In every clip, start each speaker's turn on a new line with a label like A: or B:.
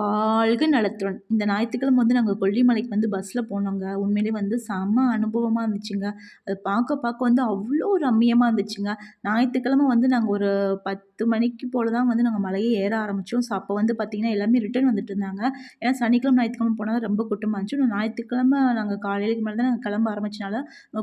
A: வாழ்க நலத்துடன். இந்த ஞாயிற்றுக்கிழமை வந்து நாங்கள் கொல்லிமலைக்கு வந்து பஸ்ஸில் போனோங்க. உண்மையிலே வந்து செம அனுபவமாக இருந்துச்சுங்க. அது பார்க்க பார்க்க வந்து அவ்வளோ ரம்மியமாக இருந்துச்சுங்க. ஞாயிற்றுக்கிழமை வந்து நாங்கள் ஒரு பத்து மணிக்கு போல் தான் வந்து நாங்கள் மலையை ஏற ஆரம்பித்தோம் ஸோ அப்போ வந்து பார்த்திங்கன்னா எல்லாமே ரிட்டர்ன் வந்துட்டு இருந்தாங்க. ஏன்னா சனிக்கிழமை ஞாயிற்றுக்கிழமை போனால் ரொம்ப கூட்டமாக இருந்துச்சு. ஞாயிற்றுக்கிழமை நாங்கள் காலையிலுக்கு மேலே தான் நாங்கள் கிளம்ப ஆரம்பிச்சனால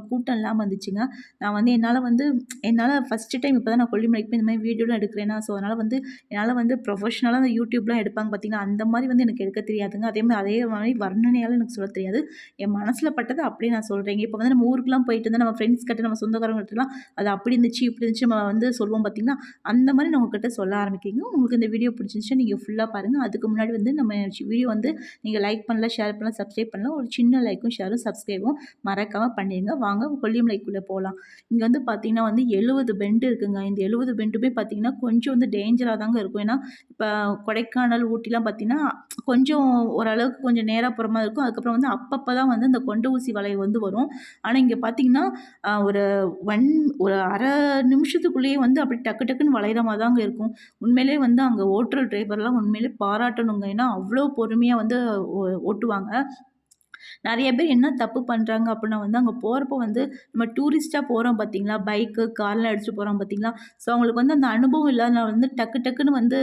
A: கூட்டம் இல்லாமல் இருந்துச்சுங்க. நான் வந்து என்னால் வந்து என்னால் ஃபஸ்ட்டு டைம் இப்போ தான் நான் கொல்லிமலைக்கு போய் இந்த மாதிரி வீடியோலாம் எடுக்கிறேன்னா ஸோ அதனால் வந்து என்னால் வந்து ப்ரொஃபஷனலாக அந்த யூடியூப்லாம் எடுப்பாங்க பார்த்திங்கன்னா அந்த மாதிரி வந்து எனக்கு எடுக்க தெரியாதுங்க. அதே மாதிரி அதே மாதிரி வர்ணனையால் எனக்கு சொல்ல தெரியாது. என் மனசில் பட்டதை அப்படியே நான் சொல்கிறேங்க இப்போ வந்து நம்ம ஊருக்குலாம் போயிட்டு இருந்தால் நம்ம ஃப்ரெண்ட்ஸ் கிட்ட நம்ம சொந்தக்காரங்கள்ட்டலாம் அது அப்படி இருந்துச்சு இப்படி இருந்துச்சு நம்ம வந்து சொல்லுவோம் பார்த்திங்கன்னா அந்த மாதிரி நான் உங்ககிட்ட சொல்ல ஆரம்பிக்கிங்க உங்களுக்கு இந்த வீடியோ பிடிச்சிருந்துச்சுன்னா நீங்கள் ஃபுல்லாக பாருங்கள் அதுக்கு முன்னாடி வந்து நம்ம வீடியோ வந்து நீங்கள் லைக் பண்ணலாம் ஷேர் பண்ணலாம் சப்ஸ்கிரைப் பண்ணலாம். ஒரு சின்ன லைக்கும் ஷேரும் சப்ஸ்கிரைபும் மறக்காமல் பண்ணிடுங்க வாங்க கொல்லியம் லைக்குள்ளே போகலாம் இங்கே வந்து பார்த்திங்கன்னா வந்து எழுபது பெண்டு இருக்குங்க. இந்த எழுபது பெண்டுமே பார்த்திங்கன்னா கொஞ்சம் வந்து டேஞ்சராக தாங்க இருக்கும். ஏன்னா இப்போ கொடைக்கானல் ஊட்டிலாம் பார்த்திங்கன்னா கொஞ்சம் ஓரளவுக்கு கொஞ்சம் நேராக போகிற மாதிரி இருக்கும். அதுக்கப்புறம் வந்து அப்பப்போ தான் வந்து இந்த கொண்ட ஊசி வளைவு வந்து வரும். ஆனால் இங்கே பார்த்திங்கன்னா ஒரு ஒன் ஒரு அரை நிமிஷத்துக்குள்ளேயே வந்து அப்படி டக்கு டக்குன்னு வளையிற மாதிரி தாங்க இருக்கும். உண்மையிலே வந்து அங்கே ஓட்டுற டிரைவர்லாம் உண்மையிலே பாராட்டணுங்க. ஏன்னா அவ்வளோ பொறுமையாக வந்து ஓட்டுவாங்க. நிறைய பேர் என்ன தப்பு பண்ணுறாங்க அப்படின்னா வந்து அங்கே போகிறப்போ வந்து நம்ம டூரிஸ்ட்டாக போகிறோம் பார்த்தீங்களா பைக்கு கார்லாம் அடிச்சுட்டு போகிறோம் பார்த்தீங்களா ஸோ அவங்களுக்கு வந்து அந்த அனுபவம் இல்லாதனால வந்து டக்கு டக்குன்னு வந்து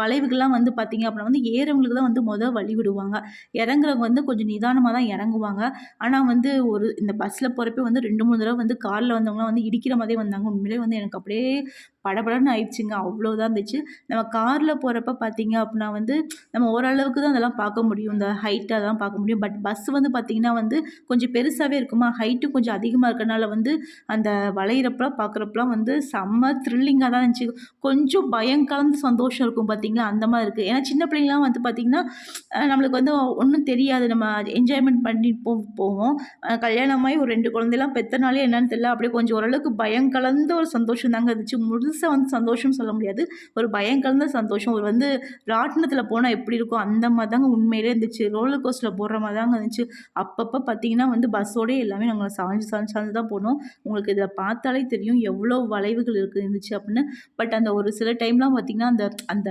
A: வளைவுகள்லாம் வந்து பார்த்தீங்க அப்படின்னா வந்து ஏறவங்களுக்கு தான் வந்து மொதல் வழி விடுவாங்க. இறங்குறவங்க வந்து கொஞ்சம் நிதானமாக தான் இறங்குவாங்க. ஆனால் வந்து ஒரு இந்த பஸ்ஸில் போகிறப்ப வந்து ரெண்டு மூணு தடவை வந்து காரில் வந்தவங்களாம் வந்து இடிக்கிற மாதிரியே வந்தாங்க. உண்மையிலே வந்து எனக்கு அப்படியே படபடன்னு ஆயிடுச்சுங்க. அவ்வளோதான் இருந்துச்சு. நம்ம காரில் போகிறப்ப பார்த்தீங்க அப்படின்னா வந்து நம்ம ஓரளவுக்கு தான் அதெல்லாம் பார்க்க முடியும். இந்த ஹைட்டாக தான் பார்க்க முடியும். பட் பஸ் வந்து பார்த்திங்கன்னா வந்து கொஞ்சம் பெருசாகவே இருக்குமா? ஹைட்டு கொஞ்சம் அதிகமாக இருக்கனால வந்து அந்த வளையிறப்பெல்லாம் பார்க்குறப்பெல்லாம் வந்து செம்ம த்ரில்லிங்காக தான் இருந்துச்சு. கொஞ்சம் பயம் கலந்து சந்தோஷம் இருக்கும் பார்த்திங்களா அந்த மாதிரி இருக்குது ஏன்னா சின்ன பிள்ளைங்களாம் வந்து பார்த்திங்கன்னா நம்மளுக்கு வந்து ஒன்றும் தெரியாது. நம்ம என்ஜாய்மெண்ட் பண்ணி போ போவோம். கல்யாணமாகி ஒரு ரெண்டு குழந்தைலாம் பெத்தனாலே என்னன்னு தெரியல. அப்படியே கொஞ்சம் ஓரளவுக்கு பயம் கலந்த ஒரு சந்தோஷம் தாங்க இருந்துச்சு. முழுசாக வந்து சந்தோஷம் சொல்ல முடியாது. ஒரு பயம் கலந்த சந்தோஷம். ஒரு வந்து ராட்டினத்தில் போனால் எப்படி இருக்கும் அந்த மாதிரி தாங்க உண்மையிலே இருந்துச்சு. ரோலர் கோஸ்ட்டில் போடுற மாதிரி தாங்க இருந்துச்சு. அப்பப்போ பார்த்தீங்கன்னா வந்து பஸ்ஸோடே எல்லாமே நாங்கள் சாஞ்சு சாஞ்சு சாஞ்சு தான் போனோம். உங்களுக்கு இதில் பார்த்தாலே தெரியும் எவ்வளோ வளைவுகள் இருக்குது இருந்துச்சு அப்படின்னு. பட் அந்த ஒரு சில டைம்லாம் பார்த்திங்கன்னா அந்த அந்த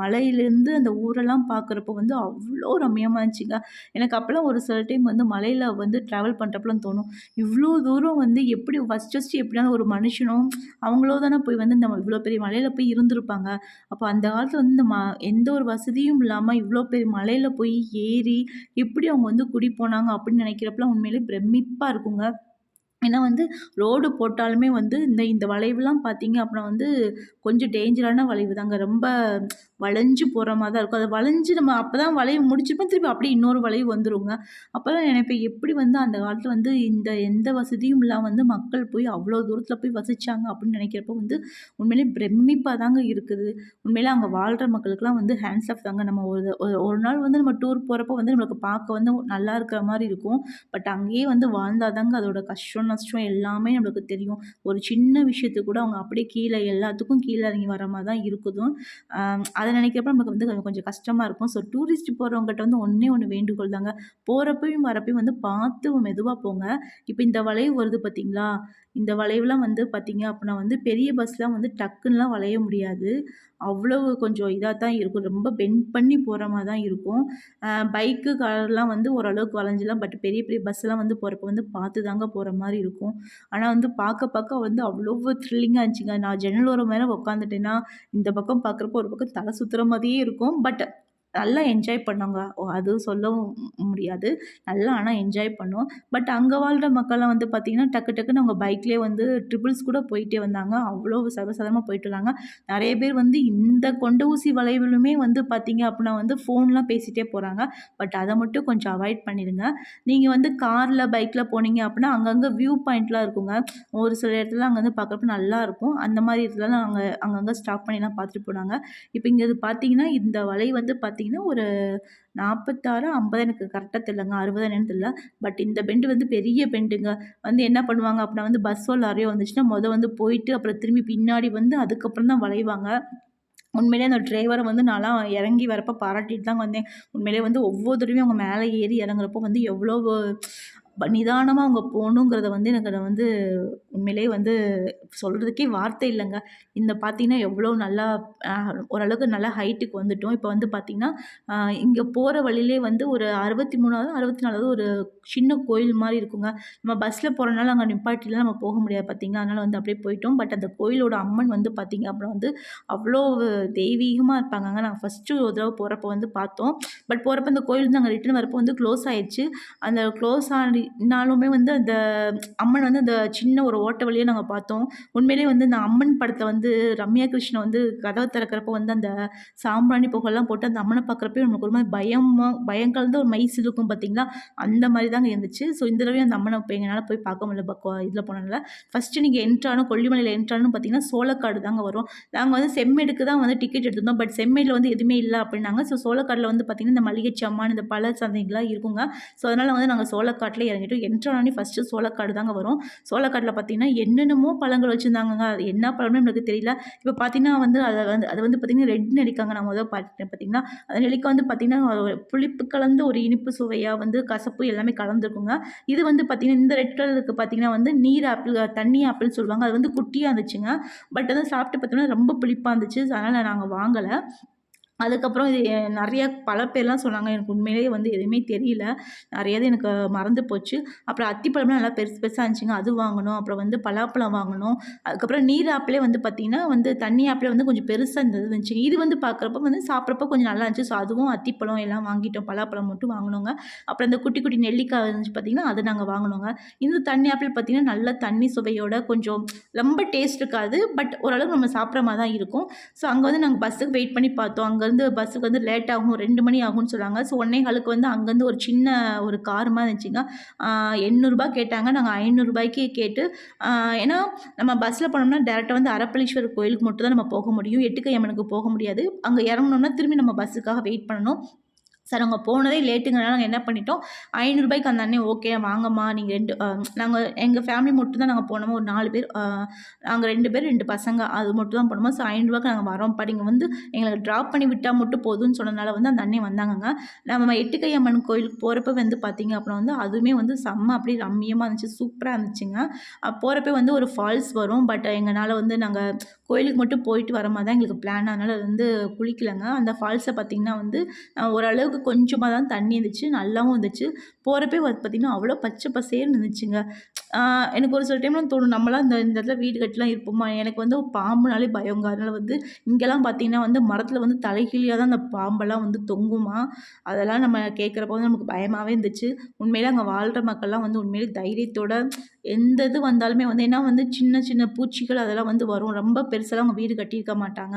A: மலையிலேருந்து அந்த ஊரெல்லாம் பார்க்குறப்ப வந்து அவ்வளோ ரம்மியமாக இருந்துச்சுங்க. எனக்கு அப்போல்லாம் ஒரு சில டைம் வந்து மலையில் வந்து ட்ராவல் பண்ணுறப்பலாம் தோணும். இவ்வளோ தூரம் வந்து எப்படி ஃபஸ்ட் ஃபஸ்ட்டு எப்படியான ஒரு மனுஷனும் அவங்களோ தானே போய் வந்து இந்த இவ்வளோ பெரிய மலையில் போய் இருந்திருப்பாங்க. அப்போ அந்த காலத்தில் வந்து இந்த ம எந்த ஒரு வசதியும் இல்லாமல் இவ்வளோ பெரிய மலையில் போய் ஏறி எப்படி அவங்க வந்து குடி போனாங்க அப்படின்னு நினைக்கிறப்பலாம் உண்மையிலே பிரமிப்பாக இருக்குங்க. ஏன்னா வந்து ரோடு போட்டாலுமே வந்து இந்த இந்த வளைவுலாம் பார்த்தீங்க அப்படின்னா வந்து கொஞ்சம் டேஞ்சரான வளைவு தாங்க. ரொம்ப வளைஞ்சு போகிற மாதிரி தான் இருக்கும். அதை வளைஞ்சு நம்ம அப்போ தான் வளைவு முடிச்சிருப்போம். திருப்பி அப்படியே இன்னொரு வளைவு வந்துருங்க. அப்போல்லாம் நினைப்பேன் எப்படி வந்து அந்த காலத்தில் வந்து இந்த எந்த வசதியும் இல்லாமல் வந்து மக்கள் போய் அவ்வளோ தூரத்தில் போய் வசித்தாங்க அப்படின்னு நினைக்கிறப்போ வந்து உண்மையிலே பிரமிப்பாக தாங்க இருக்குது. உண்மையிலே அங்கே வாழ்கிற மக்களுக்கெல்லாம் வந்து ஹேண்ட்ஸ் ஆஃப் தாங்க. நம்ம ஒரு ஒரு நாள் வந்து நம்ம டூர் போகிறப்போ வந்து நம்மளுக்கு பார்க்க வந்து நல்லா இருக்கிற மாதிரி இருக்கும். பட் அங்கேயே வந்து வாழ்ந்தால் தாங்க அதோட கஷ்டம் நஷ்டம் எல்லாமே நம்மளுக்கு தெரியும். ஒரு சின்ன விஷயத்துக்கு கூட அவங்க அப்படியே கீழே எல்லாத்துக்கும் கீழே இறங்கி வர மாதிரி தான் இருக்குதும். அதை நினைக்கிறப்ப நமக்கு வந்து கொஞ்சம் கஷ்டமாக இருக்கும். ஸோ டூரிஸ்ட் போகிறவங்ககிட்ட வந்து ஒன்றே ஒன்று வேண்டுகோள் தாங்க. போகிறப்பையும் வரப்பையும் வந்து பார்த்து மெதுவாக போங்க. இப்போ இந்த வளைவு வருது பார்த்தீங்களா இந்த வளைவுலாம் வந்து பார்த்திங்க அப்படின்னா வந்து பெரிய பஸ்லாம் வந்து டக்குன்னெலாம் வளைய முடியாது. அவ்வளவு கொஞ்சம் இதாக தான் இருக்கும். ரொம்ப பெண்ட் பண்ணி போகிற மாதிரி தான் இருக்கும் பைக்கு கார்லாம் வந்து ஓரளவுக்கு வளைஞ்சிலாம் பட் பெரிய பெரிய பஸ்ஸெலாம் வந்து போகிறப்ப வந்து பார்த்து தாங்க போகிற மாதிரி இருக்கும். ஆனால் வந்து பார்க்க பார்க்க வந்து அவ்வளோ த்ரில்லிங்காக இருந்துச்சுங்க. நான் ஜன்னல் ஓரம் மேலே உட்காந்துட்டேன்னா இந்த பக்கம் பார்க்குறப்போ ஒரு பக்கம் தலை சுற்றுற மாதிரியே இருக்கும். பட் நல்லா என்ஜாய் பண்ணோங்க. ஓ அது சொல்லவும் முடியாது. நல்லா ஆனால் என்ஜாய் பண்ணோம். பட் அங்கே வாழ்கிற மக்கள்லாம் வந்து பார்த்திங்கன்னா டக்கு டக்குன்னு அவங்க பைக்லேயே வந்து ட்ரிபிள்ஸ் கூட போயிட்டே வந்தாங்க. அவ்வளோ சர்வசாதாரணமாக போயிட்டு வந்தாங்க. நிறைய பேர் வந்து இந்த கொண்ட ஊசி வளைவிலுமே வந்து பார்த்திங்க அப்படின்னா வந்து ஃபோன்லாம் பேசிகிட்டே போகிறாங்க பட் அதை மட்டும் கொஞ்சம் அவாய்ட் பண்ணிடுங்க. நீங்கள் வந்து காரில் பைக்கில் போனீங்க அப்படின்னா அங்கங்கே வியூ பாயிண்ட்லாம் இருக்குங்க. ஒரு சில இடத்துல அங்கே வந்து பார்க்குறப்ப நல்லாயிருக்கும் அந்த மாதிரி இடத்துலலாம் அங்கே அங்கங்கே ஸ்டாப் பண்ணிலாம் பார்த்துட்டு போனாங்க. இப்போ இங்கே இது பார்த்தீங்கன்னா இந்த வலை வந்து பார்த்திங்கன்னா பார்த்தீங்கன்னா ஒரு நாற்பத்தாறு ஐம்பது எனக்கு கரெக்டாக தெரிலங்க அறுபது என்னன்னு தெரியல. பட் இந்த பெண்டு வந்து பெரிய பெண்டுங்க வந்து என்ன பண்ணுவாங்க அப்படின்னா வந்து பஸ்ஸோ லாரியோ வந்துச்சுன்னா மொதல் வந்து போயிட்டு அப்புறம் திரும்பி பின்னாடி வந்து அதுக்கப்புறம் தான் வளைவாங்க. உண்மையிலே அந்த டிரைவரை வந்து நான்லாம் இறங்கி வரப்போ பாராட்டிட்டு தான் வந்தேன். உண்மையிலே வந்து ஒவ்வொரு தடவையும் அவங்க மேலே ஏறி இறங்குறப்போ வந்து எவ்வளோ நிதானமாக அவங்க போகணுங்கிறத வந்து எனக்கு அதை வந்து உண்மையிலேயே வந்து சொல்கிறதுக்கே வார்த்தை இல்லைங்க இந்த பார்த்திங்கன்னா எவ்வளோ நல்லா ஓரளவுக்கு நல்லா ஹைட்டுக்கு வந்துட்டோம். இப்போ வந்து பார்த்திங்கன்னா இங்கே போகிற வழியிலே வந்து ஒரு 63வது, 64வது ஒரு சின்ன கோயில் மாதிரி இருக்குங்க. நம்ம பஸ்ஸில் போகிறனால அங்கே நிப்பாட்டிலாம் நம்ம போக முடியாது பார்த்தீங்களா? அதனால் வந்து அப்படியே போயிட்டோம். பட் அந்த கோயிலோட அம்மன் வந்து பார்த்திங்க அப்புறம் வந்து அவ்வளோ தெய்வீகமாக இருப்பாங்க நான் ஃபர்ஸ்ட்டு ஒரு தடவை போகிறப்ப வந்து பார்த்தோம். பட் போகிறப்ப அந்த கோயில் வந்து அங்கே ரிட்டர்ன் வரப்போ வந்து க்ளோஸ் ஆயிடுச்சு அந்த க்ளோஸ் ஆன நாளுமே வந்து அந்த அம்மன் வந்து அந்த சின்ன ஒரு ஓட்ட வழியை நாங்கள் பார்த்தோம். உண்மையிலேயே வந்து இந்த அம்மன் படத்தில் வந்து ரம்யா கிருஷ்ணன் வந்து கதவை திறக்கிறப்போ வந்து அந்த சாம்பிராணி புகைலாம் போட்டு அந்த அம்மனை பார்க்குறப்பயே நமக்கு ஒரு மாதிரி பயமாக பயம் கலந்து ஒரு மெய் சிலுக்கும் பார்த்தீங்களா? அந்த மாதிரி தாங்க இருந்துச்சு. ஸோ இந்த தடவையும் அந்த அம்மனை இப்போ எங்களால் போய் பார்க்க முடியல பக்கம் இதில் இதுல ஃபஸ்ட்டு நீங்கள் நீங்க கொல்லிமலையில் ஆன பார்த்தீங்கன்னா, சோளக்காடு தாங்க வரும். நாங்கள் வந்து செம்மேடுக்கு தான் வந்து டிக்கெட் எடுத்திருந்தோம். பட் செம்மேடுல வந்து எதுவுமே இல்லை அப்படின்னாங்க ஸோ சோளக்காடுல வந்து பார்த்தீங்கன்னா, இந்த மளிகை சாமான், இந்த பழ சந்தைகள்லாம் இருக்குங்க. ஸோ அதனால் வந்து நாங்கள் சோளக்காட்டில் இறங்கிட்டோம். என்ட்ரு ஃபஸ்ட்டு சோளக்காடு தாங்க வரும். சோளக்காட்டில் பார்த்தீங்கன்னா, என்னென்னமோ பழங்கள் வச்சுருந்தாங்க அது என்ன பழம்னு எனக்கு தெரியல. இப்போ பார்த்தீங்கன்னா வந்து அதை வந்து அது வந்து பார்த்தீங்கன்னா, ரெட் நெல்லிக்காங்க நான் முதல் பார்த்தேன் பார்த்திங்கன்னா அந்த நெல்லிக்காய் வந்து பார்த்தீங்கன்னா, புளிப்பு கலந்த ஒரு இனிப்பு சுவையாக வந்து கசப்பு எல்லாமே கலந்துருக்குங்க. இது வந்து பார்த்தீங்கன்னா, இந்த ரெட் கலருக்கு பார்த்தீங்கன்னா வந்து நீர் ஆப்பிள் தண்ணி ஆப்பிள் சொல்லுவாங்க. அது வந்து குட்டியாக இருந்துச்சுங்க. பட் அதை சாப்பிட்டு பார்த்தோம்னா ரொம்ப புளிப்பாக இருந்துச்சு. அதனால் நாங்கள் வாங்கலை அதுக்கப்புறம் இது நிறையா பல பேர்லாம் சொன்னாங்க. எனக்கு உண்மையிலேயே வந்து எதுவுமே தெரியல. நெறைய இது எனக்கு மறந்து போச்சு. அப்புறம் அத்திப்பழம்லாம் நல்லா பெருசு பெருசாக இருந்துச்சுங்க. அது வாங்கினோம் அப்புறம் வந்து பலாப்பழம் வாங்கினோம் அதுக்கப்புறம் நீர் ஆப்பிளே வந்து பார்த்திங்கன்னா வந்து தண்ணி ஆப்பிளே வந்து கொஞ்சம் பெருசாக இந்த இது இருந்துச்சு. இது வந்து பார்க்குறப்ப வந்து சாப்பிட்றப்ப கொஞ்சம் நல்லா இருந்துச்சு. ஸோ அதுவும் அத்திப்பழம் எல்லாம் வாங்கிட்டோம். பலாப்பழம் மட்டும் வாங்கினோங்க அப்புறம் இந்த குட்டி குட்டி நெல்லிக்காய் இருந்துச்சு பார்த்திங்கன்னா அது நாங்கள் வாங்கினோங்க இந்த தண்ணி ஆப்பிள் பார்த்திங்கன்னா நல்ல தண்ணி சுவையோட கொஞ்சம் ரொம்ப டேஸ்ட் இருக்காது. பட் ஓரளவுக்கு நம்ம சாப்பிட்ற மாதிரி தான் இருக்கும். ஸோ அங்கே வந்து நாங்கள் பஸ்ஸுக்கு வெயிட் பண்ணி பார்த்தோம். அங்கே வந்து பஸ்ஸுக்கு வந்து லேட் ஆகும். ரெண்டு மணி ஆகும்னு சொன்னாங்க. ஸோ 1:15க்கு வந்து அங்கேருந்து ஒரு சின்ன ஒரு கார் மாதிரி இருந்துச்சுங்க. எண்ணூறுபா கேட்டாங்க. நாங்கள் ஐநூறுரூபாய்க்கு கேட்டு ஏன்னா நம்ம பஸ்ஸில் போனோம்னா டேரெக்டாக வந்து அரப்பளீஸ்வரர் கோயிலுக்கு மட்டும் தான் நம்ம போக முடியும். எட்டுக்கை அம்மனுக்கு போக முடியாது. அங்கே இறங்கணும்னா திரும்பி நம்ம பஸ்ஸுக்காக வெயிட் பண்ணணும். சார் நாங்கள் போனதே லேட்டுங்கிறனால நாங்கள் என்ன பண்ணிட்டோம், ஐநூறுபாய்க்கு அந்த அண்ணன் ஓகே வாங்கம்மா நீங்கள் ரெண்டு நாங்கள் எங்கள் ஃபேமிலி மட்டும் தான் நாங்கள் போனோமா. ஒரு நாலு பேர் நாங்கள் ரெண்டு பேர் ரெண்டு பசங்க. அது மட்டும் தான் போனோமோ ஸோ ரூ. 500க்கு நாங்க வரோம்ப்பா. நீங்க வந்து எங்களுக்கு ட்ராப் பண்ணி விட்டால் மட்டும் போதும்னு சொன்னதுனால வந்து அந்த அண்ணன் வந்தாங்கங்க. நம்ம எட்டுக்கை அம்மன் கோயிலுக்கு போகிறப்ப வந்து பார்த்தீங்க அப்புறம் வந்து அதுவுமே வந்து செம்ம அப்படியே ரம்மியமாக இருந்துச்சு. சூப்பராக இருந்துச்சுங்க. போகிறப்ப வந்து ஒரு ஃபால்ஸ் வரும். பட் எங்களால் வந்து நாங்கள் கோயிலுக்கு மட்டும் போயிட்டு வர மாதிரி தான் எங்களுக்கு பிளான். அதனால் வந்து குளிக்கலைங்க அந்த ஃபால்ஸை பார்த்திங்கன்னா வந்து ஓரளவுக்கு கொஞ்சமாக தான் தண்ணி இருந்துச்சு. நல்லாவும் இருந்துச்சு. போறப்பயே வந்து பார்த்தீங்கன்னா, அவ்வளோ பச்சை பசேன்னு இருந்துச்சுங்க. எனக்கு ஒரு சில டைம்லாம் தோணும், நம்மளாம் இந்த இந்த இடத்துல வீடு கட்டிலாம் இருப்போமா? எனக்கு வந்து பாம்புனாலே பயங்க. அதனால் வந்து இங்கெல்லாம் பார்த்தீங்கன்னா வந்து மரத்தில் வந்து தலைகீழியாக தான் அந்த பாம்பெல்லாம் வந்து தொங்குமா அதெல்லாம் நம்ம கேட்குறப்போ வந்து நமக்கு பயமாகவே இருந்துச்சு. உண்மையிலே அங்கே வாழ்ற மக்கள்லாம் வந்து உண்மையிலே தைரியத்தோட எந்த இது வந்தாலுமே வந்து ஏன்னா வந்து சின்ன சின்ன பூச்சிகள் அதெல்லாம் வந்து வரும். ரொம்ப பெருசாலாம் அவங்க வீடு கட்டியிருக்க மாட்டாங்க.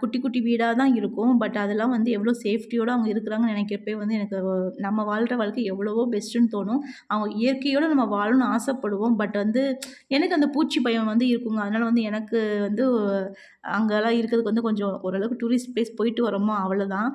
A: குட்டி குட்டி வீடாக தான் இருக்கும். பட் அதெல்லாம் வந்து எவ்வளோ சேஃப்டியோடு அவங்க இருக்கிறாங்கன்னு நினைக்கிறப்ப வந்து எனக்கு நம்ம வாழ்கிற வாழ்க்கை எவ்வளோ எவ்வளவோ பெஸ்ட்டுன்னு தோணும். அவங்க இயற்கையோடு நம்ம வாழணும்னு ஆசைப்படுவோம். பட் வந்து எனக்கு அந்த பூச்சி பயம் வந்து இருக்குங்க. அதனால் வந்து எனக்கு வந்து அங்கெல்லாம் இருக்கிறதுக்கு வந்து கொஞ்சம் ஓரளவுக்கு டூரிஸ்ட் பிளேஸ் போயிட்டு வரோமா அவ்வளோதான்.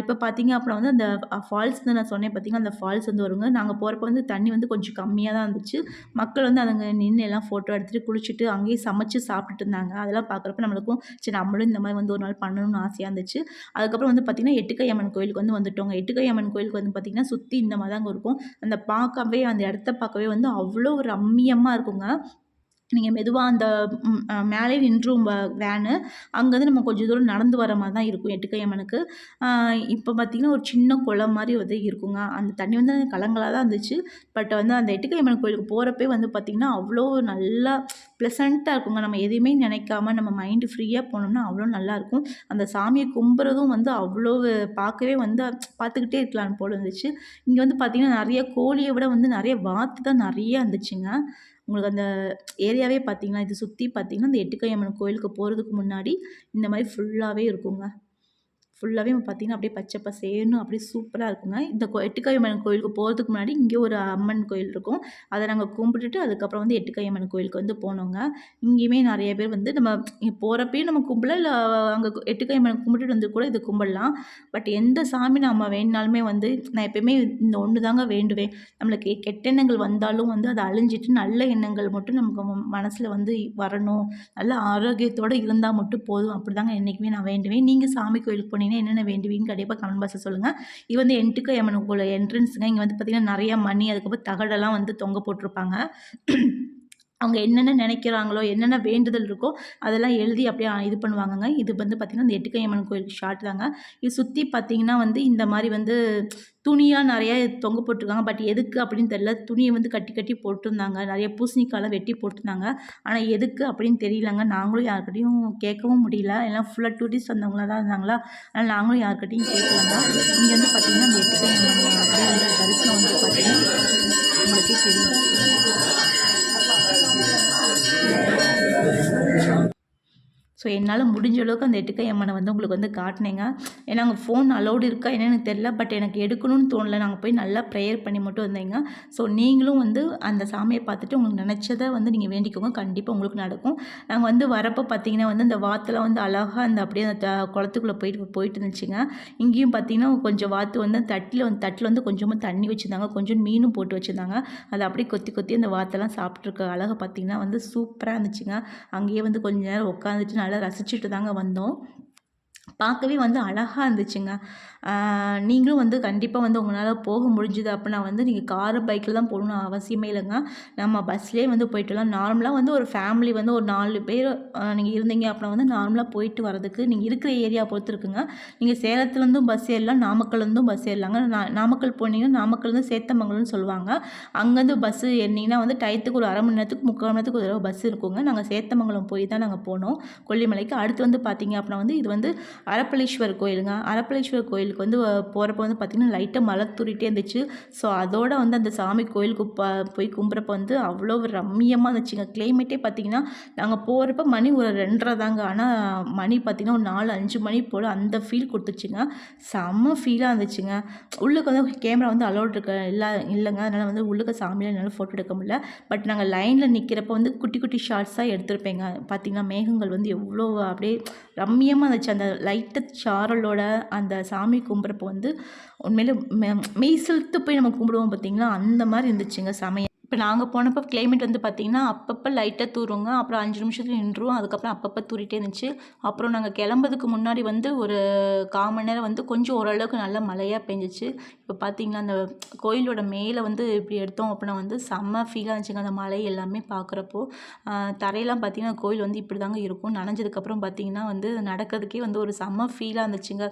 A: இப்போ பார்த்திங்க பார்த்தீங்க அப்புறம் வந்து அந்த ஃபால்ஸ் நான் சொன்னேன் பார்த்தீங்களா, அந்த ஃபால்ஸ் வந்து வருங்க. நாங்கள் போகிறப்ப வந்து தண்ணி வந்து கொஞ்சம் கம்மியாக தான் இருந்துச்சு. மக்கள் வந்து அதுங்க நின்று எல்லாம் ஃபோட்டோ எடுத்துட்டு, குளிச்சுட்டு அங்கேயே சமைச்சு சாப்பிட்டுட்டு இருந்தாங்க. அதெல்லாம் பார்க்குறப்ப நம்மளுக்கும் சரி நம்மளும் இந்த மாதிரி வந்து ஒரு நாள் பண்ணணும்னு ஆசையாக இருந்துச்சு. அதுக்கப்புறம் வந்து பார்த்திங்கன்னா எட்டுக்கை அம்மன் கோயிலுக்கு வந்து வந்துட்டோங்க. எட்டுக்கை அம்மன் கோயிலுக்கு வந்து பார்த்திங்கன்னா சுற்றி இந்த மாதிரி தாங்க இருக்கும். அந்த பார்க்கவே அந்த இடத்த பார்க்கவே வந்து அவ்வளோ ரம்மியமாக இருக்குங்க. நீங்கள் மெதுவாக அந்த மேலே மேலேயே நின்றும் வேனு. அங்கேருந்து நம்ம கொஞ்சம் தூரம் நடந்து வர மாதிரி தான் இருக்கும் எட்டுக்கை அம்மனுக்கு. பார்த்திங்கன்னா ஒரு சின்ன குளம் மாதிரி வந்து இருக்குங்க. அந்த தண்ணி வந்து கலங்களாக தான் இருந்துச்சு. பட் வந்து அந்த எட்டுக்கை அம்மன் கோயிலுக்கு போகிறப்பே வந்து பார்த்திங்கன்னா அவ்வளோ நல்லா ப்ளசண்ட்டாக இருக்குங்க. நம்ம எதையுமே நினைக்காம நம்ம மைண்டு ஃப்ரீயாக போனோம்னா அவ்வளோ நல்லாயிருக்கும். அந்த சாமியை கும்புறதும் வந்து அவ்வளோ பார்க்கவே வந்து பார்த்துக்கிட்டே இருக்கலாம்னு போல இருந்துச்சு. இங்கே வந்து பார்த்திங்கன்னா நிறைய கோழியை விட வந்து நிறைய வாத்து தான் நிறைய இருந்துச்சுங்க. உங்களுக்கு அந்த ஏரியாவே பார்த்தீங்கன்னா, இது சுற்றி பார்த்தீங்கன்னா, இந்த எட்டுக்கை அம்மன் கோயிலுக்கு போகிறதுக்கு முன்னாடி இந்த மாதிரி ஃபுல்லாகவே இருக்குங்க. ஃபுல்லாகவே பார்த்தீங்கன்னா, அப்படியே பச்சை பசேல்னு அப்படியே சூப்பராக இருக்குங்க. இந்த கோ எட்டுக்கை அம்மன் கோயிலுக்கு போகிறதுக்கு முன்னாடி இங்கே ஒரு அம்மன் கோயில் இருக்கும். அதை நாங்கள் கும்பிட்டுட்டு அதுக்கப்புறம் வந்து எட்டுக்காய் அம்மன் கோயிலுக்கு வந்து போனோங்க. இங்கேயுமே நிறைய பேர் வந்து நம்ம போகிறப்பையும் நம்ம கும்பலாம், இல்லை அங்கே எட்டுக்கை அம்மன் கும்பிட்டுட்டு வந்து கூட இது கும்பிடலாம். பட் எந்த சாமி நம்ம வேண்டுனாலுமே வந்து நான் எப்பயுமே இந்த ஒன்று தாங்க வேண்டுவேன். நம்மளுக்கு கெட்ட எண்ணங்கள் வந்தாலும் வந்து அதை அழிஞ்சிட்டு நல்ல எண்ணங்கள் மட்டும் நமக்கு மனசில் வந்து வரணும். நல்ல ஆரோக்கியத்தோடு இருந்தால் மட்டும் போதும். அப்படி தாங்க என்றைக்குமே நான் வேண்டுவேன். நீங்கள் சாமி கோயிலுக்கு போனீங்கன்னா என்னென்ன வேண்டுவீங்க கண்டிப்பாக கமெண்ட் பாக்ஸில் சொல்லுங்கள் இது வந்து என்ட்டுக்கு எம்மனுக்குள்ள என்ட்ரன்ஸுங்க இங்கே வந்து பார்த்திங்கன்னா நிறையா மணி அதுக்கப்புறம் தகடெல்லாம் வந்து தொங்க போட்டிருப்பாங்க. அவங்க என்னென்ன நினைக்கிறாங்களோ என்னென்ன வேண்டுதல் இருக்கோ அதெல்லாம் எழுதி அப்படியே இது பண்ணுவாங்கங்க. இது வந்து பார்த்திங்கன்னா இந்த எட்டுக்கையம்மன் கோயில் ஷார்ட் தாங்க. இது சுற்றி பார்த்திங்கன்னா வந்து இந்த மாதிரி வந்து துணியாக நிறைய தொங்க போட்டிருக்காங்க. பட் எதுக்கு அப்படின்னு தெரியல. துணியை வந்து கட்டி கட்டி போட்டிருந்தாங்க. நிறைய பூசணிக்காலாம் வெட்டி போட்டிருந்தாங்க. ஆனால் எதுக்கு அப்படின்னு தெரியலங்க. நாங்களும் யாருக்கிட்டையும் கேட்கவும் முடியல. எல்லாம் ஃபுல்லாக டூரிஸ்ட் வந்தவங்களாக தான் இருந்தாங்களா? அதனால் நாங்களும் யாருக்கிட்டையும் கேட்கலங்க. இங்கே வந்து பார்த்திங்கன்னா அந்த எட்டுக்கையம்மன் என்னால் முடிஞ்ச அளவுக்கு அந்த எட்டுக்கை அம்மனை வந்து உங்களுக்கு வந்து காட்டினேங்க. ஏன்னா அங்கே ஃபோன் அலௌடு இருக்கா என்னென்னு தெரில பட் எனக்கு எடுக்கணும்னு தோணலை. நாங்கள் போய் நல்லா ப்ரேயர் பண்ணி மட்டும் வந்தேங்க. ஸோ நீங்களும் வந்து அந்த சாமியை பார்த்துட்டு உங்களுக்கு நினச்சதை வந்து நீங்கள் வேண்டிக்கோங்க. கண்டிப்பாக உங்களுக்கு நடக்கும். நாங்கள் வந்து வரப்போ பார்த்தீங்கன்னா வந்து அந்த வாத்தெல்லாம் வந்து அழகாக அந்த அப்படியே அந்த த- குளத்துக்குள்ளே போயிட்டு போயிட்டு இருந்துச்சுங்க. இங்கேயும் பார்த்தீங்கன்னா கொஞ்சம் வாத்து வந்து தட்டில் வந்து தட்டில் வந்து கொஞ்சமாக தண்ணி வச்சுருந்தாங்க. கொஞ்சம் மீனும் போட்டு வச்சுருந்தாங்க. அதை அப்படியே கொத்தி கொத்தி அந்த வாத்தெல்லாம் சாப்பிட்ருக்க அழகை பார்த்தீங்கன்னா வந்து சூப்பராக இருந்துச்சுங்க. அங்கேயே வந்து கொஞ்சம் நேரம் உட்காந்துட்டு நல்லா ரசிச்சுட்டு தாங்க வந்தோம். பார்க்கவே வந்து அழகாக இருந்துச்சுங்க. நீங்களும் வந்து கண்டிப்பாக வந்து உங்களால் போக முடிஞ்சுது அப்படின்னா வந்து நீங்கள் காரு பைக்கில் தான் போகணும்னு அவசியமே இல்லைங்க. நம்ம பஸ்லேயே வந்து போயிட்டுலாம் நார்மலாக வந்து ஒரு ஃபேமிலி வந்து ஒரு நாலு பேர் நீங்கள் இருந்தீங்க அப்படின்னா வந்து நார்மலாக போயிட்டு வரதுக்கு நீங்கள் இருக்கிற ஏரியா பொறுத்து இருக்குங்க. நீங்கள் சேலத்துலேருந்தும் பஸ் ஏறலாம் நாமக்கல்லேருந்தும் பஸ் ஏறலாங்க. நா நாமக்கல் போனீங்கன்னா நாமக்கல்லேருந்து சேத்தமங்கலம்னு சொல்லுவாங்க. அங்கேருந்து பஸ்ஸு ஏறினீங்கன்னா வந்து டயத்துக்கு ஒரு அரை மணி நேரத்துக்கு முக்கால் மணி நேரத்துக்கு ஒரு தடவை பஸ் இருக்குங்க. நாங்கள் சேத்தமங்கலம் போய் தான் நாங்கள் போனோம். கொல்லிமலைக்கு அடுத்து வந்து பார்த்தீங்க அப்படின்னா வந்து இது வந்து அரப்பளீஸ்வர் கோயிலுங்க. அரப்பளீஸ்வர் கோயிலுக்கு வந்து போகிறப்ப வந்து பார்த்திங்கன்னா லைட்டாக மழை தூரிட்டே இருந்துச்சு. ஸோ அதோட வந்து அந்த சாமி கோயிலுக்கு போய் கும்புறப்ப வந்து அவ்வளோ ரம்மியமாக இருந்துச்சுங்க. கிளைமேட்டே பார்த்திங்கன்னா நாங்கள் போகிறப்ப மணி ஒரு ரெண்டரை தாங்க. ஆனால் மணி பார்த்திங்கன்னா ஒரு நாலு அஞ்சு மணி போல் அந்த ஃபீல் கொடுத்துச்சுங்க. செம்ம ஃபீலாக இருந்துச்சுங்க. உள்ளுக்கு வந்து கேமரா வந்து அலோட் இருக்க இல்லை இல்லைங்க. அதனால் வந்து உள்ளுக்க சாமியில் என்னால் ஃபோட்டோ எடுக்க முடியல. பட் நாங்கள் லைனில் நிற்கிறப்ப வந்து குட்டி குட்டி ஷார்ட்ஸாக எடுத்திருப்பேங்க. பார்த்திங்கன்னா மேகங்கள் வந்து எவ்வளோ அப்படியே ரம்மியமாக இருந்துச்சு. அந்த லைட்டு சாரலோட அந்த சாமி கும்பிட்றப்ப வந்து உண்மையிலே மெ- மெய் செலுத்து போய் நம்ம கும்பிடுவோம் பார்த்திங்களா? அந்த மாதிரி இருந்துச்சுங்க சமயம் இப்போ நாங்கள் போனப்போ கிளைமேட் வந்து பார்த்திங்கன்னா அப்பப்போ லைட்டாக தூருங்க. அப்புறம் அஞ்சு நிமிஷத்துக்கு நின்றுரும். அதுக்கப்புறம் அப்பப்போ தூரிட்டே இருந்துச்சு. அப்புறம் நாங்கள் கிளம்புறதுக்கு முன்னாடி வந்து ஒரு கால் மணி நேரம் வந்து கொஞ்சம் ஓரளவுக்கு நல்லா மழையாக பெஞ்சிச்சு. இப்போ பார்த்தீங்கன்னா அந்த கோயிலோட மேலே வந்து இப்படி எடுத்தோம் அப்படின்னா வந்து செம்ம ஃபீலாக இருந்துச்சுங்க. அந்த மலை எல்லாமே பார்க்குறப்போ தரையெல்லாம் பார்த்தீங்கன்னா கோயில் வந்து இப்படி தாங்க இருக்கும். நனைஞ்சதுக்கப்புறம் பார்த்தீங்கன்னா வந்து நடக்கிறதுக்கே வந்து ஒரு செம்ம ஃபீலாக இருந்துச்சுங்க.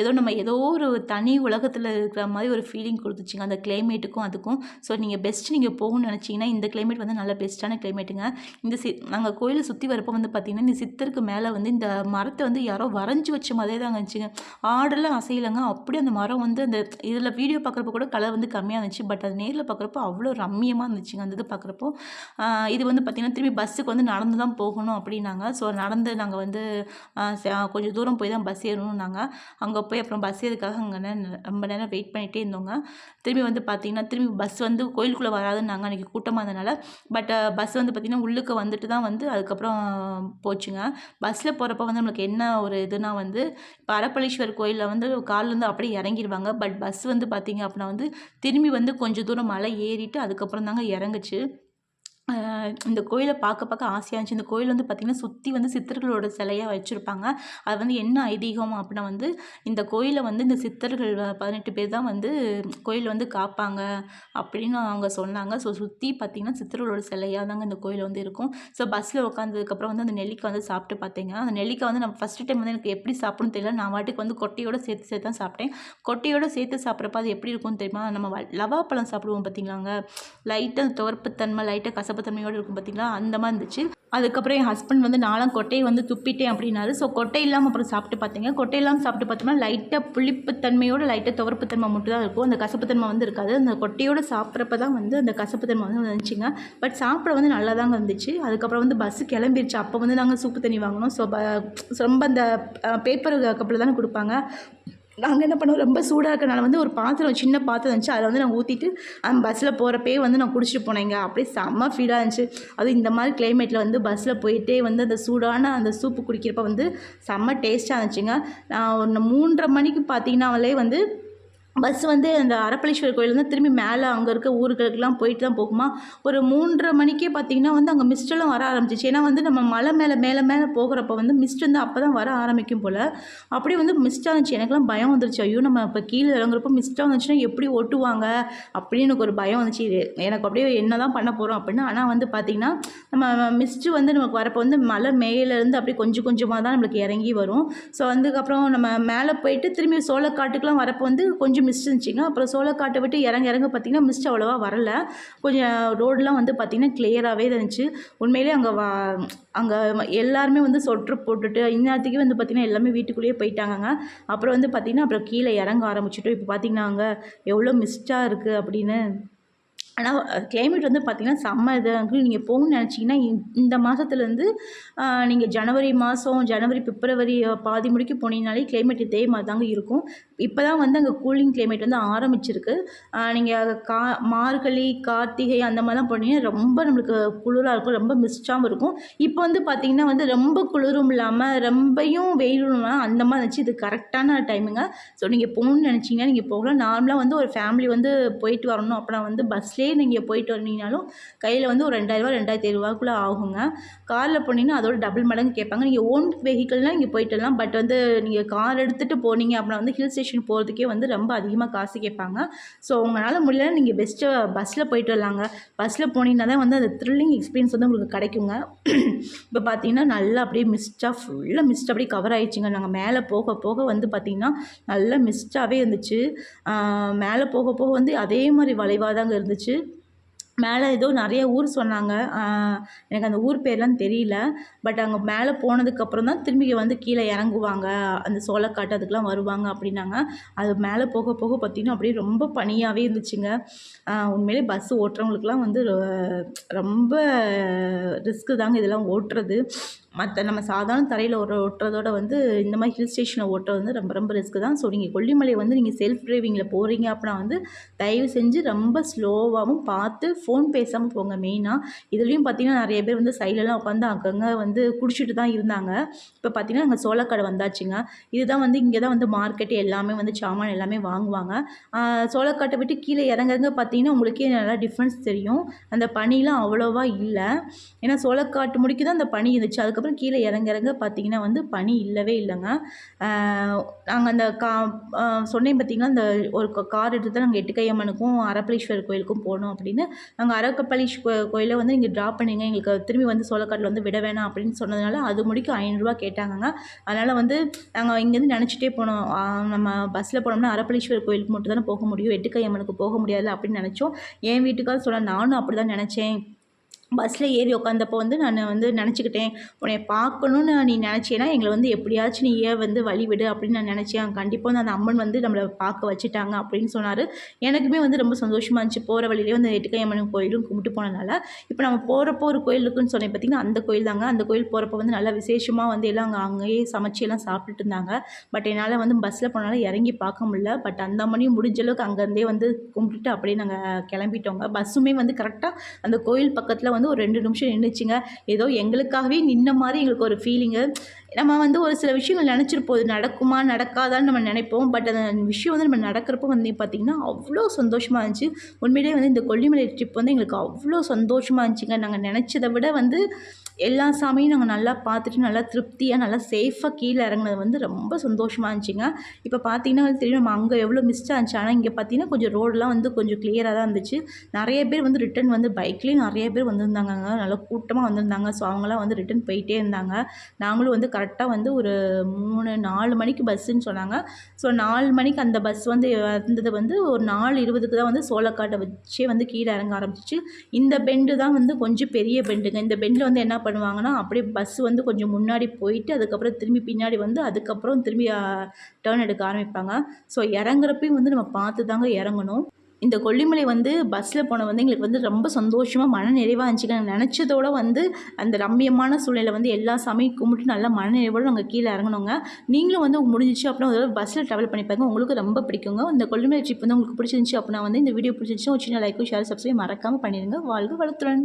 A: ஏதோ நம்ம ஏதோ ஒரு தனி உலகத்தில் இருக்கிற மாதிரி ஒரு ஃபீலிங் கொடுத்துச்சுங்க. அந்த கிளைமேட்டுக்கும் அதுக்கும். ஸோ நீங்கள் பெஸ்ட் நீங்கள் போகணும்னு நினச்சிங்கன்னா இந்த கிளைமேட் வந்து நல்ல பெஸ்ட்டான கிளைமேட்டுங்க இந்த சி நாங்கள் கோயிலை சுற்றி வரப்போ வந்து பார்த்திங்கன்னா இந்த சித்தருக்கு மேலே வந்து இந்த மரத்தை வந்து யாரோ வரைஞ்சி வச்ச மாதிரியே தான் இருந்துச்சுங்க. ஆடெல்லாம் அசையிலங்க. அப்படியே அந்த மரம் வந்து அந்த இதில் வீடியோ பார்க்குறப்ப கூட கலர் வந்து கம்மியாக இருந்துச்சு. பட் அது நேரில் பார்க்குறப்போ அவ்வளோ ரம்மியமாக இருந்துச்சுங்க அந்த இது பார்க்குறப்போ இது வந்து பார்த்திங்கன்னா திரும்பி பஸ்ஸுக்கு வந்து நடந்து தான் போகணும் அப்படின்னாங்க. ஸோ நடந்து நாங்கள் வந்து ச- கொஞ்சம் தூரம் போய் தான் பஸ் ஏறணும்னாங்க. அங்கே போய் அப்புறம் பஸ் ஏறதுக்காக அங்கே ரொம்ப நேரம் வெயிட் பண்ணிகிட்டே இருந்தோங்க. திரும்பி வந்து பார்த்திங்கன்னா திரும்பி பஸ் வந்து கோயிலுக்குள்ளே வராதுன்னு நாங்கள் அன்றைக்கி கூட்டமாக இருந்தனால பட் பஸ் வந்து பார்த்திங்கன்னா உள்ளுக்கு வந்துட்டு தான் வந்து அதுக்கப்புறம் போச்சுங்க. பஸ்ஸில் போகிறப்ப வந்து நம்மளுக்கு என்ன ஒரு இதுனா வந்து இப்போ அரப்பளீஸ்வர் கோயிலில் வந்து கார்லேருந்து அப்படியே இறங்கிடுவாங்க பட் பஸ் வந்து பார்த்திங்க அப்படின்னா வந்து திரும்பி வந்து கொஞ்சம் தூரம் மலை ஏறிட்டு அதுக்கப்புறம் தாங்க இறங்குச்சு. இந்த கோயிலை பார்க்க பார்க்க ஆசையாக இருந்துச்சு. இந்த கோயில் வந்து பார்த்திங்கன்னா சுற்றி வந்து சித்தர்களோட சிலையாக வச்சுருப்பாங்க. அது வந்து என்ன ஐதீகம் அப்படின்னா வந்து இந்த கோயிலை வந்து இந்த சித்தர்கள் பதினெட்டு பேர் தான் வந்து கோயில் வந்து காப்பாங்க அப்படின்னு அவங்க சொன்னாங்க. ஸோ சுற்றி பார்த்திங்கன்னா சித்தர்களோட சிலையாக தாங்க இந்த கோயில் வந்து இருக்கும். ஸோ பஸ்ஸில் உட்காந்ததுக்கப்புறம் வந்து அந்த நெல்லிக்காய் வந்து சாப்பிட்டு பார்த்தீங்கன்னா அந்த நெல்லிக்காய் வந்து நான் ஃபஸ்ட்டு டைம் வந்து எனக்கு எப்படி சாப்பிடணும் தெரியல. நான் வாட்டுக்கு வந்து கொட்டையோட சேர்த்து சேர்த்து தான் சாப்பிட்டேன். கொட்டையோட சேர்த்து சாப்பிட்றப்ப அது எப்படி இருக்கும்னு தெரியுமா? நம்ம வ- லவாப்பழம் சாப்பிடுவோம் பார்த்தீங்களாங்க லைட்டாக துவர்ப்புத்தன்மை லைட்டாக கசப்புத்தன்மையோடு இருக்கும் பார்த்திங்களா? அந்த மாதிரி இருந்துச்சு. அதுக்கப்புறம் என் ஹஸ்பண்ட் வந்து நாலாம் கொட்டையை வந்து துப்பிட்டேன் அப்படின்னாரு. ஸோ கொட்டை இல்லாமல் அப்புறம் சாப்பிட்டு பார்த்தீங்க. கொட்டை இல்லாமல் சாப்பிட்டு பார்த்தோம்னா லைட்டாக புளிப்புத்தன்மையோட லைட்டாக துவர்ப்புத்தன்மை மட்டும் தான் இருக்கும். அந்த கசப்புத்தன்மை வந்து இருக்காது. அந்த கொட்டையோடு சாப்பிட்றப்ப தான் வந்து அந்த கசப்புத்தன்மை வந்து வந்துச்சுங்க. பட் சாப்பிட வந்து நல்லா தாங்க இருந்துச்சு. அதுக்கப்புறம் வந்து பஸ்ஸு கிளம்பிருச்சு. அப்போ வந்து நாங்கள் சூப்பு தண்ணி வாங்கினோம். ஸோ ரொம்ப அந்த பேப்பர் கப்பில் தானே கொடுப்பாங்க. நாங்கள் என்ன பண்ணோம் ரொம்ப சூடாக இருக்கனால வந்து ஒரு பாத்திரம் சின்ன பாத்திரம் இருந்துச்சு. அதில் வந்து நான் ஊற்றிட்டு அந்த பஸ்ஸில் போகிறப்பே வந்து நான் குடிச்சிட்டு போனேங்க. அப்படியே செம்ம ஃபீலாக இருந்துச்சு. அதுவும் இந்த மாதிரி கிளைமேட்டில் வந்து பஸ்ஸில் போயிட்டே வந்து அந்த சூடான அந்த சூப்பு குடிக்கிறப்ப வந்து செம்ம டேஸ்ட்டாக இருந்துச்சுங்க. நான் ஒன்று மூன்றரை மணிக்கு பார்த்தீங்கன்னாலே வந்து பஸ் வந்து அந்த அரப்பளீஸ்வரர் கோயிலேருந்து திரும்பி மேலே அங்கே இருக்க ஊர்களுக்கெல்லாம் போயிட்டு தான் போகுமா? ஒரு மூன்றரை மணிக்கே பார்த்திங்கன்னா வந்து அங்கே மிஸ்டெல்லாம் வர ஆரம்பிச்சிச்சு. ஏன்னா வந்து நம்ம மலை மேலே மேலே மேலே போகிறப்ப வந்து மிஸ்ட் வந்து அப்போ தான் வர ஆரம்பிக்கும் போல். அப்படியே வந்து மிஸ்டாக இருந்துச்சு. எனக்குலாம் பயம் வந்துருச்சு. ஐயோ நம்ம இப்போ கீழே இறங்குறப்போ மிஸ்டாக வந்துச்சுன்னா எப்படி ஓட்டுவாங்க? அப்படின்னு எனக்கு ஒரு பயம் வந்துச்சு. எனக்கு அப்படியே என்ன தான் பண்ண போகிறோம் அப்படின்னு. ஆனால் வந்து பார்த்திங்கன்னா நம்ம மிஸ்ட்டு வந்து நமக்கு வரப்போ வந்து மலை மேலேருந்து அப்படியே கொஞ்சம் கொஞ்சமாக தான் நம்மளுக்கு இறங்கி வரும். ஸோ அதுக்கப்புறம் நம்ம மேலே போயிட்டு திரும்பி சோளக்காட்டுக்கெலாம் வரப்போ வந்து கொஞ்சம் மிஸ்ட் இருந்துச்சுங்க அப்புறம் சோளக்காட்டை விட்டு இறங்க இறங்க பார்த்திங்கன்னா மிஸ்ட் அவ்வளோவா வரல. கொஞ்சம் ரோடெலாம் வந்து பார்த்திங்கன்னா கிளியராகவே இருந்துச்சு. உண்மையிலே அங்கே வா அங்கே எல்லாருமே வந்து சொட்ரு போட்டுட்டு இந்நேரத்துக்கு வந்து பார்த்திங்கன்னா எல்லாமே வீட்டுக்குள்ளேயே போயிட்டாங்கங்க. அப்புறம் வந்து பார்த்திங்கன்னா அப்புறம் கீழே இறங்க ஆரம்பிச்சிட்டோம். இப்போ பார்த்திங்கன்னா அங்கே எவ்வளோ மிஸ்டாக இருக்குது அப்படின்னு. ஆனால் கிளைமேட் வந்து பார்த்திங்கன்னா செம்ம இதாக நீங்கள் போகணும்னு நினச்சிங்கன்னா இந்த மாதத்துலேருந்து நீங்கள் ஜனவரி மாதம் ஜனவரி பிப்ரவரி பாதி முடிக்கு போனீங்கனாலே கிளைமேட் இதே மாதிரி தாங்க இருக்கும். இப்போ தான் வந்து அங்கே கூலிங் கிளைமேட் வந்து ஆரம்பிச்சிருக்கு. நீங்கள் கா மார்கழி கார்த்திகை அந்த மாதிரிலாம் போனீங்கன்னா ரொம்ப நம்மளுக்கு குளிராக இருக்கும் ரொம்ப மிஸ்டாகவும் இருக்கும். இப்போ வந்து பார்த்திங்கன்னா வந்து ரொம்ப குளிரும் இல்லாமல் ரொம்பையும் வெயிலும் இல்லாமல் அந்த மாதிரி இருந்துச்சு. இது கரெக்டான டைமுங்க ஸோ நீங்கள் போகணுன்னு நினச்சிங்கன்னா நீங்கள் போகலாம். நார்மலாக வந்து ஒரு ஃபேமிலி வந்து போயிட்டு வரணும். அப்புறம் வந்து பஸ்லேயே நீங்கள் போயிட்டு வந்தீங்கனாலும் கையில் வந்து ஒரு ரெண்டாயிரரூவா ரெண்டாயிரத்தி ஐநூறுவாக்குள்ளே ஆகுங்க. காரில் போனீங்கன்னா அதோட டபுள் மடங்கு கேட்பாங்க. நீங்கள் ஓன் வெஹிக்கிள்னால் இங்கே போயிட்டு வரலாம். பட் வந்து நீங்கள் கார் எடுத்துகிட்டு போனீங்க அப்படின்னா வந்து ஹில் ஸ்டேஷன் போகிறதுக்கே வந்து ரொம்ப அதிகமாக காசு கேட்பாங்க. ஸோ உங்களால் முடியல நீங்கள் பெஸ்ட்டு பஸ்ஸில் போயிட்டு வரலாங்க. பஸ்ஸில் போனீங்கன்னா தான் வந்து அந்த த்ரில்லிங் எக்ஸ்பீரியன்ஸ் வந்து உங்களுக்கு கிடைக்குங்க. இப்போ பார்த்தீங்கன்னா நல்லா அப்படியே மிஸ்டாக ஃபுல்லாக மிஸ்ட் அப்படியே கவர் ஆகிடுச்சிங்க நாங்கள் மேலே போக போக வந்து பார்த்திங்கன்னா நல்லா மிஸ்டாகவே இருந்துச்சு. மேலே போக போக வந்து அதே மாதிரி வளைவாக தாங்க இருந்துச்சு. மேலே ஏதோ நிறைய ஊர் சொன்னாங்க. எனக்கு அந்த ஊர் பேர்லாம் தெரியல. பட் அங்கே மேலே போனதுக்கப்புறம் தான் திரும்பி வந்து கீழே இறங்குவாங்க. அந்த சோளக்காட்டு அதுக்கெலாம் வருவாங்க அப்படின்னாங்க. அது மேலே போக போக பார்த்திங்கன்னா அப்படியே ரொம்ப பனியாகவே இருந்துச்சுங்க. உண்மையிலே பஸ் ஓட்டுறவங்களுக்குலாம் வந்து ரொம்ப ரிஸ்க்கு தாங்க இதெல்லாம் ஓட்டுறது. மற்ற நம்ம சாதாரண தரையில் ஒரு ஓட்டுறதோட வந்து இந்த மாதிரி ஹில் ஸ்டேஷனில் ஓட்டுறது வந்து ரொம்ப ரொம்ப ரிஸ்க்கு தான். ஸோ நீங்கள் கொல்லிமலை வந்து நீங்கள் செல்ஃப் ட்ரைவிங்கில் போகிறீங்க அப்படின்னா வந்து தயவு செஞ்சு ரொம்ப ஸ்லோவாகவும் பார்த்து ஃபோன் பேசாமல் போங்க. மெயினாக இதுலேயும் பார்த்திங்கன்னா நிறைய பேர் வந்து சைட்லலாம் உட்காந்து அங்கங்கே வந்து குடிச்சிட்டு தான் இருந்தாங்க. இப்போ பார்த்திங்கன்னா அங்கே சோளக்கடை வந்தாச்சுங்க. இதுதான் வந்து இங்கே தான் வந்து மார்க்கெட்டு எல்லாமே வந்து சாமான் எல்லாமே வாங்குவாங்க. சோளக்காட்டை விட்டு கீழே இறங்குறங்க பார்த்திங்கன்னா உங்களுக்கே நல்லா டிஃப்ரென்ஸ் தெரியும். அந்த பனிலாம் அவ்வளோவா இல்லை. ஏன்னா சோளக்காட்டு முடிக்க தான் அந்த பனி இருந்துச்சு. அதுக்கு அதுக்கப்புறம் கீழே இறங்க இறங்க பார்த்தீங்கன்னா வந்து பனி இல்லவே இல்லைங்க. நாங்கள் அந்த கா சொன்னேன் பார்த்திங்கன்னா அந்த ஒரு கார் எடுத்து தான் நாங்கள் எட்டுக்கையம்மனுக்கும் அரப்பளீஸ்வரர் கோயிலுக்கும் போனோம் அப்படின்னு. நாங்கள் அரக்கப்பளீஷ் கோயிலை வந்து இங்கே ட்ராப் பண்ணிங்க. எங்களுக்கு திரும்பி வந்து சோழக்காட்டில் வந்து விட வேணாம் அப்படின்னு சொன்னதுனால அது முடிக்க ஐநூறுரூவா கேட்டாங்கங்க. அதனால் வந்து நாங்கள் இங்கேருந்து நினச்சிட்டே போனோம். நம்ம பஸ்ஸில் போனோம்னா அரப்பளீஸ்வரர் கோயிலுக்கு மட்டும் தானே போக முடியும். எட்டுக்கையம்மனுக்கு போக முடியாது அப்படின்னு நினச்சோம். என் வீட்டுக்காக சொல்ல நானும் அப்படி தான் நினச்சேன். பஸ்ஸில் ஏறி உட்காந்தப்போ வந்து நான் வந்து நினச்சிக்கிட்டேன் உன்னை பார்க்கணுன்னு நீ நினச்சேன்னா எங்களை வந்து எப்படியாச்சும் நீ ஏன் வந்து வழி விடு அப்படின்னு நான் நினச்சேன். கண்டிப்பாக வந்து அந்த அம்மன் வந்து நம்மளை பார்க்க வச்சுட்டாங்க அப்படின்னு சொன்னார். எனக்குமே வந்து ரொம்ப சந்தோஷமாக இருந்துச்சு. போகிற வழியிலே வந்து எட்டுக்கை அம்மன் கோயிலும் கும்பிட்டு போனதுனால. இப்போ நம்ம போகிறப்போ ஒரு கோயில் இருக்குன்னு சொன்னேன் பார்த்திங்கன்னா அந்த கோயில் தாங்க. அந்த கோயில் போகிறப்ப வந்து நல்லா விசேஷமாக வந்து எல்லாம் அங்கே அங்கேயே சமைச்சு எல்லாம் சாப்பிட்டுட்டு இருந்தாங்க. பட் என்னால் வந்து பஸ்ஸில் போனாலும் இறங்கி பார்க்க முடியல. பட் அந்த மணியும் முடிஞ்ச அளவுக்கு அங்கேருந்தே வந்து கும்பிட்டுட்டு அப்படியே நாங்கள் கிளம்பிட்டோங்க. பஸ்ஸுமே வந்து கரெக்டாக அந்த கோயில் பக்கத்தில் வந்து ஒரு ரெண்டு நிமிஷம் நின்றுச்சுங்க ஏதோ எங்களுக்காகவே நின்ன மாதிரி எங்களுக்கு ஒரு ஃபீலிங்கு நம்ம வந்து ஒரு சில விஷயங்கள் நினச்சிருப்போம். இது நடக்குமா நடக்காதான்னு நம்ம நினைப்போம். பட் அந்த விஷயம் வந்து நம்ம நடக்கிறப்போ வந்து பார்த்திங்கன்னா அவ்வளோ சந்தோஷமாக இருந்துச்சு. உண்மையிலேயே வந்து இந்த கொல்லிமலை ட்ரிப் வந்து எங்களுக்கு அவ்வளோ சந்தோஷமாக இருந்துச்சுங்க. நாங்கள் நினச்சதை விட வந்து எல்லா சாமியும் நாங்கள் நல்லா பார்த்துட்டு நல்லா திருப்தியாக நல்லா சேஃபாக கீழே இறங்கினது வந்து ரொம்ப சந்தோஷமாக இருந்துச்சுங்க. இப்போ பார்த்தீங்கன்னா தெரியும் நம்ம அங்கே எவ்வளோ மிஸ் ஆச்சு ஆனால் இங்கே பார்த்தீங்கன்னா கொஞ்சம் ரோடெலாம் வந்து கொஞ்சம் கிளியராக தான் இருந்துச்சு. நிறைய பேர் வந்து ரிட்டன் வந்து பைக்லேயும் நிறைய பேர் வந்திருந்தாங்க நல்லா கூட்டமாக வந்திருந்தாங்க. ஸோ அவங்களாம் வந்து ரிட்டன் போயிட்டே இருந்தாங்க. நாங்களும் வந்து கரெக்டாக வந்து ஒரு மூணு நாலு மணிக்கு பஸ்ஸுன்னு சொன்னாங்க. ஸோ நாலு மணிக்கு அந்த பஸ் வந்து இருந்தது வந்து ஒரு நாலு இருபதுக்கு தான் வந்து சோளக்காட்டை வச்சே வந்து கீழே இறங்க ஆரம்பிச்சிச்சு. இந்த பெண்டு தான் வந்து கொஞ்சம் பெரிய பெண்டுங்க இந்த பெண்டில் வந்து என்ன பண்ணுவாங்கன்னா அப்படியே பஸ் வந்து கொஞ்சம் முன்னாடி போயிட்டு அதுக்கப்புறம் திரும்பி பின்னாடி வந்து அதுக்கப்புறம் திரும்பி டேர்ன் எடுக்க ஆரம்பிப்பாங்க. ஸோ இறங்குறப்பையும் வந்து நம்ம பார்த்து தாங்க இறங்கணும். இந்த கொல்லிமலை வந்து பஸ்ஸில் போன வந்து எங்களுக்கு வந்து ரொம்ப சந்தோஷமாக மன நிறைவாக இருந்துச்சுங்க நினச்சதோட வந்து அந்த ரம்மியமான சூழ்நிலை வந்து எல்லா சமையும் கும்பிட்டு நல்லா மன நிறைவோடு நாங்கள் கீழே இறங்கணுங்க நீங்களும் வந்து முடிஞ்சிச்சு அப்புறம் ஒரு பஸ்ஸில் ட்ராவல் பண்ணிப்பாங்க உங்களுக்கு ரொம்ப பிடிக்குங்க. இந்த கொல்லிமலை ட்ரிப் வந்து உங்களுக்கு பிடிச்சிருந்துச்சி அப்படின்னா வந்து இந்த வீடியோ பிடிச்சிருந்துச்சு ஒரு சின்ன லைக்கும் ஷேர் சப்ஸ்கிரைப் மறக்காமல் பண்ணிடுங்க. வாழ்க வளர்த்துறேன்